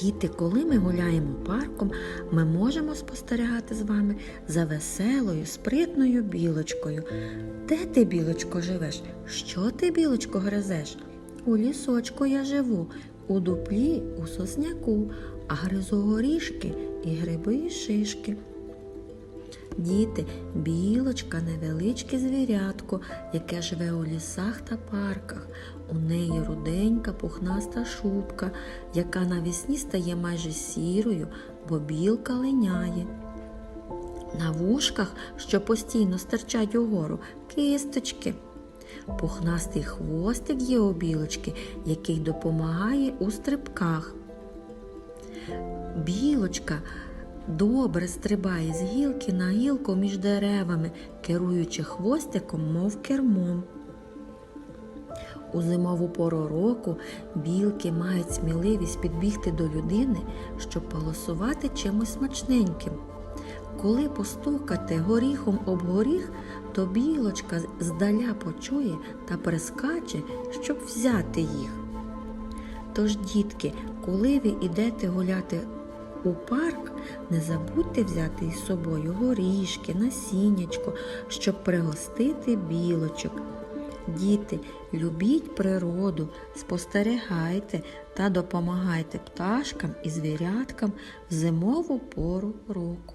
Діти, коли ми гуляємо парком, ми можемо спостерігати з вами за веселою, спритною білочкою. Де ти, білочко, живеш? Що ти, білочко, гризеш? У лісочку я живу, у дуплі, у сосняку, а гризу горішки і гриби і шишки. Діти, білочка невеличке звірятко, яке живе у лісах та парках. У неї руденька пухнаста шубка, яка навесні стає майже сірою, бо білка линяє. На вушках, що постійно стирчать угору, кисточки. Пухнастий хвостик є у білочки, який допомагає у стрибках. Білочка добре стрибає з гілки на гілку між деревами, керуючи хвостиком, мов кермом. У зимову пору року білки мають сміливість підбігти до людини, щоб полосувати чимось смачненьким. Коли постукати горіхом об горіх, то білочка здаля почує та прискаче, щоб взяти їх. Тож, дітки, коли ви йдете гуляти у парк, не забудьте взяти із собою горішки, насіннячко, щоб пригостити білочок. Діти, любіть природу, спостерігайте та допомагайте пташкам і звіряткам в зимову пору року.